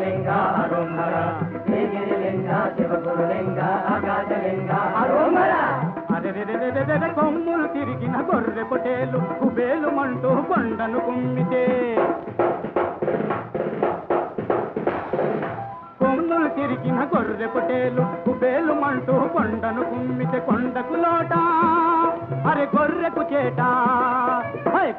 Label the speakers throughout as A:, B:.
A: లింగ హరోమర శ్రీగిరిలింగ శివగురులింగ ఆకాశలింగ హరోమర
B: అరెరెరెరెరెరె కొమ్ములు తిరిగిన గొర్రె పొటేలు కుబేలు మంటూ కొండను కుమ్మితే. కొమ్ములు తిరిగిన గొర్రె పొటేలు కుబేలు మంటూ కొండను కుమ్మితే కొండకు లోట. అరే గొర్రెకు చేటా.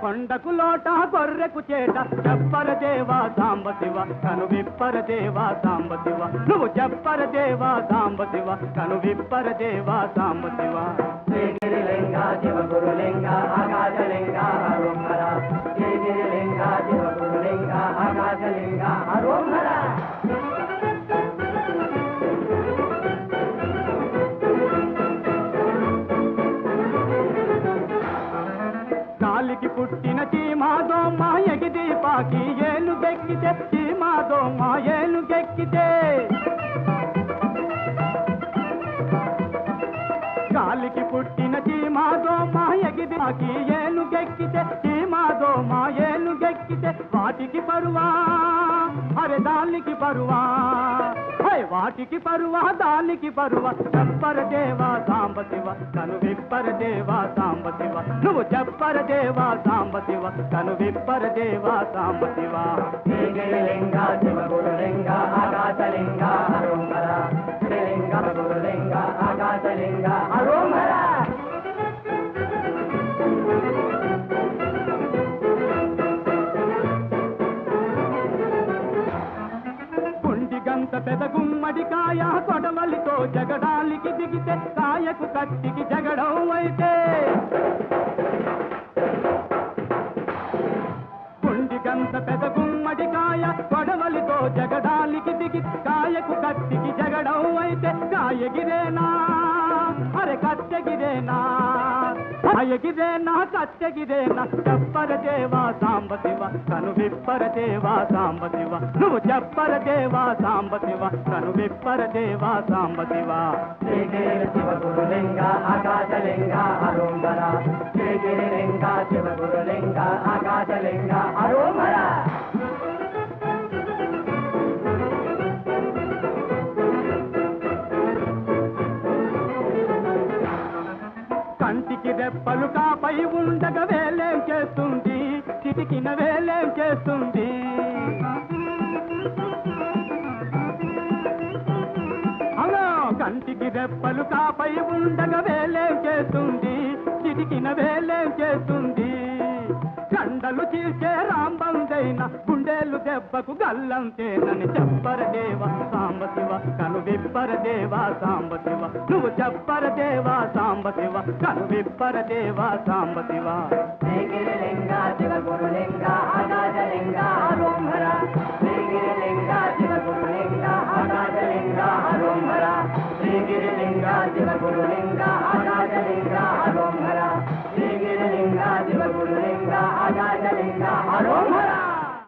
B: కొండకు లోట గొర్రెకు చేట. చెప్పర దేవా సాంబ శివ కను విప్పర దేవా సాంబ శివ. నువ్వు చెప్పర దేవా సాంబ శివ కను విప్పర దేవా సాంబ శివ.
A: శ్రీగిరిలింగ శివగురులింగ ఆకాశలింగ. హరోమర
B: కాలికి పుట్టిన చీమాదోమ ఎగిది పాకి ఏలు గెక్కితే చీమాదోమ ఏలు గెక్కితే. కాలికి పుట్టిన చీమాదోమ ఎగిది పాకి ఏలు గెక్కితే చీమాదోమ ఏలు గెక్కితే వాటికి పరువా అరే దానికి పరువా. వాటికి పరువ దానికి పరువ. చెప్పర దేవా సాంబ శివ కను విప్పర దేవా సాంబ శివ నువ్వు చెప్పర దేవా సాంబ శివ కను విప్పర దేవా సాంబ శివ
A: శివ గురు లింగా.
B: కుండి గంత పెద గుమ్మడి కొడవలితో జగడాలికి దిగితే కాయకు కత్తికి జగడం అయితే. కుండి గంత పెద గుమ్మడి కొడవలితో జగడాలికి దిగి కాయకు కత్తికి జగడం అయితే. కాయగిరేనా అరే కత్తెగిరేనా కాయగిరేనా కత్తెగిరేనా చెప్పర దేవా సాంబ శివ. కను విప్పర దేవా సాంబ శివ. నువ్వు చెప్పర దేవా సాంబ శివ. కను విప్పర దేవా సాంబ శివ.
A: శ్రీగిరి ఆకాశలింగ
B: కంటికి రెప్పలు కాపై ఉండగా వేలేం చేస్తుంది? చిటికిన వేలేం చేస్తుంది? హలో కంటికి రెప్పలు కాపై ఉండగా వేలేం చేస్తుంది? చిటికిన వేలేం చేస్తుంది? కండలు చీల్చే రాంబందైన గుండెలు దెబ్బకు గల్లంతేనని చెప్పర దేవా సాంబ శివ కను విప్పర దేవా సాంబ శివ నువ్వు చెప్పర దేవా సాంబ శివ కను విప్పర దేవా సాంబ శివ
A: శ్రీగిరిలింగ శివగురులింగ ఆకాశలింగ హరోమర